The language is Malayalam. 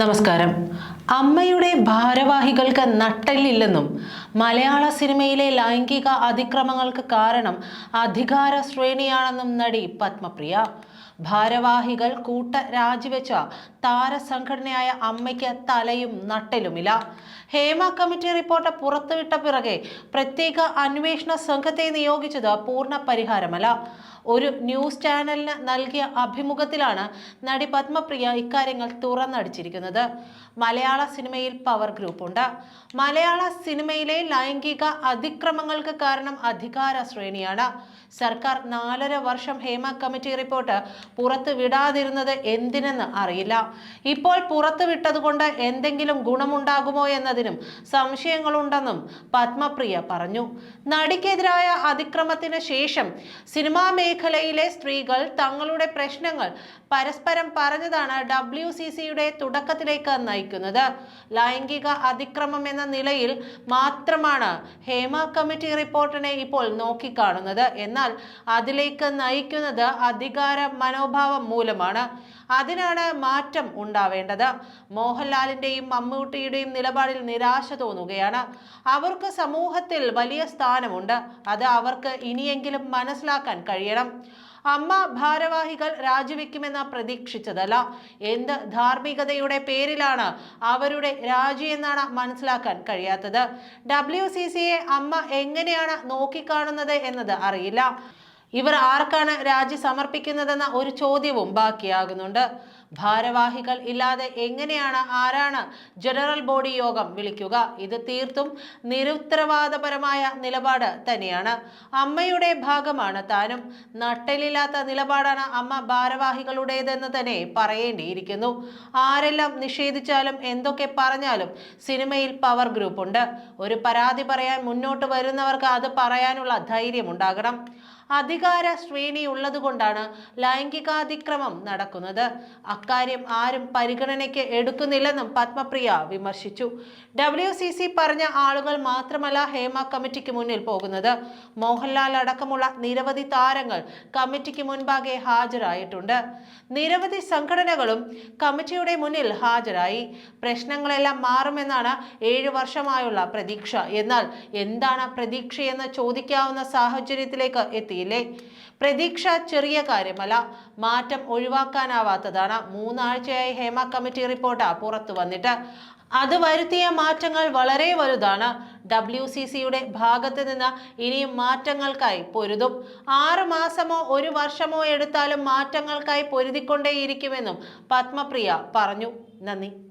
നമസ്കാരം. അമ്മയുടെ ഭാരവാഹികൾക്ക് നട്ടല്ലില്ലെന്നും മലയാള സിനിമയിലെ ലൈംഗിക അതിക്രമങ്ങൾക്ക് കാരണം അധികാര ശ്രേണിയാണെന്നും നടി പത്മപ്രിയ ഭാരവാഹികൾ കൂട്ട രാജിവെച്ച താരസംഘടനയായ അമ്മയ്ക്ക് തലയും നട്ടലുമില്ല. ഹേമ കമ്മിറ്റി റിപ്പോർട്ട് പുറത്തുവിട്ട പിറകെ പ്രത്യേക അന്വേഷണ സംഘത്തെ നിയോഗിച്ചത് പൂർണ പരിഹാരമല്ല. ഒരു ന്യൂസ് ചാനലിന് നൽകിയ അഭിമുഖത്തിലാണ് നടി പത്മപ്രിയ ഇക്കാര്യങ്ങൾ തുറന്നടിച്ചിരിക്കുന്നത്. മലയാള സിനിമയിൽ പവർ ഗ്രൂപ്പുണ്ട്. മലയാള സിനിമയിലെ ലൈംഗിക അതിക്രമങ്ങൾക്ക് കാരണം അധികാര ശ്രേണിയാണ്. സർക്കാർ നാലര വർഷം ഹേമ കമ്മിറ്റി റിപ്പോർട്ട് പുറത്തു വിടാതിരുന്നത് എന്തിനെന്ന് അറിയില്ല. ഇപ്പോൾ പുറത്തു വിട്ടതുകൊണ്ട് എന്തെങ്കിലും ഗുണമുണ്ടാകുമോ എന്നതിനും സംശയങ്ങളുണ്ടെന്നും പത്മപ്രിയ പറഞ്ഞു. നടിക്കെതിരായ അതിക്രമത്തിന് ശേഷം സിനിമാ മേഖലയിലെ സ്ത്രീകൾ തങ്ങളുടെ പ്രശ്നങ്ങൾ പരസ്പരം പറഞ്ഞതാണ് ഡബ്ല്യു സി സിയുടെ തുടക്കത്തിലേക്ക് നയിക്കുന്നത്. ലൈംഗിക അതിക്രമം എന്ന നിലയിൽ മാത്രമാണ് ഹേമ കമ്മിറ്റി റിപ്പോർട്ടിനെ ഇപ്പോൾ നോക്കിക്കാണുന്നത്. എന്നാൽ അതിലേക്ക് നയിക്കുന്നത് അധികാര മനോഭാവം മൂലമാണ് അതിനാണ് മാറ്റം ഉണ്ടാവേണ്ടത്. മോഹൻലാലിന്റെയും മമ്മൂട്ടിയുടെയും നിലപാടിൽ നിരാശ തോന്നുകയാണ്. അവർക്ക് സമൂഹത്തിൽ വലിയ സ്ഥാനമുണ്ട്. അത് അവർക്ക് ഇനിയെങ്കിലും മനസ്സിലാക്കാൻ കഴിയണം. അമ്മ ഭാരവാഹികൾ രാജിവെക്കുമെന്ന് പ്രതീക്ഷിച്ചതല്ല. എന്ത് ധാർമ്മികതയുടെ പേരിലാണ് അവരുടെ രാജി എന്നാണ് മനസ്സിലാക്കാൻ കഴിയാത്തത്. ഡബ്ല്യു സി സിയെ അമ്മ എങ്ങനെയാണ് നോക്കിക്കാണുന്നത് എന്നത് അറിയില്ല. ഇവർ ആർക്കാണ് രാജി സമർപ്പിക്കുന്നതെന്ന ഒരു ചോദ്യവും ബാക്കിയാകുന്നുണ്ട്. ഭാരവാഹികൾ ഇല്ലാതെ എങ്ങനെയാണ് ആരാണ് ജനറൽ ബോഡി യോഗം വിളിക്കുക? ഇത് തീർത്തും നിരുത്തരവാദപരമായ നിലപാട് തന്നെയാണ്. അമ്മയുടെ ഭാഗമാണ് താനും. നട്ടലില്ലാത്ത നിലപാടാണ് അമ്മ ഭാരവാഹികളുടേതെന്ന് തന്നെ പറയേണ്ടിയിരിക്കുന്നു. ആരെല്ലാം നിഷേധിച്ചാലും എന്തൊക്കെ പറഞ്ഞാലും സിനിമയിൽ പവർ ഗ്രൂപ്പ് ഉണ്ട്. ഒരു പരാതി പറയാൻ മുന്നോട്ട് വരുന്നവർക്ക് അത് പറയാനുള്ള ധൈര്യം ഉണ്ടാകണം. അധികാര ശ്രേണി ഉള്ളതുകൊണ്ടാണ് ലൈംഗികാതിക്രമം നടക്കുന്നത്. അക്കാര്യം ആരും പരിഗണനയ്ക്ക് എടുക്കുന്നില്ലെന്നും പത്മപ്രിയ വിമർശിച്ചു. ഡബ്ല്യു സി സി പറഞ്ഞ ആളുകൾ മാത്രമല്ല ഹേമ കമ്മിറ്റിക്ക് മുന്നിൽ പോകുന്നത്. മോഹൻലാൽ അടക്കമുള്ള നിരവധി താരങ്ങൾ കമ്മിറ്റിക്ക് മുൻപാകെ ഹാജരായിട്ടുണ്ട്. നിരവധി സംഘടനകളും കമ്മിറ്റിയുടെ മുന്നിൽ ഹാജരായി. പ്രശ്നങ്ങളെല്ലാം മാറുമെന്നാണ് ഏഴു വർഷമായുള്ള പ്രതീക്ഷ. എന്നാൽ എന്താണ് പ്രതീക്ഷയെന്ന് ചോദിക്കാവുന്ന സാഹചര്യത്തിലേക്ക് എത്തിയില്ലേ? പ്രതീക്ഷ ചെറിയ കാര്യമല്ല. മാറ്റം ഒഴിവാക്കാനാവാത്തതാണ്. മൂന്നാഴ്ചയായി ഹേമ കമ്മിറ്റി റിപ്പോർട്ട് പുറത്തു വന്നിട്ട്. അത് വരുത്തിയ മാറ്റങ്ങൾ വളരെ വലുതാണ്. ഡബ്ല്യു സി സിയുടെ ഭാഗത്ത് നിന്ന് ഇനിയും മാറ്റങ്ങൾക്കായി പൊരുതും. ആറ് മാസമോ ഒരു വർഷമോ എടുത്താലും മാറ്റങ്ങൾക്കായി പൊരുതിക്കൊണ്ടേയിരിക്കുമെന്നും പത്മപ്രിയ പറഞ്ഞു. നന്ദി.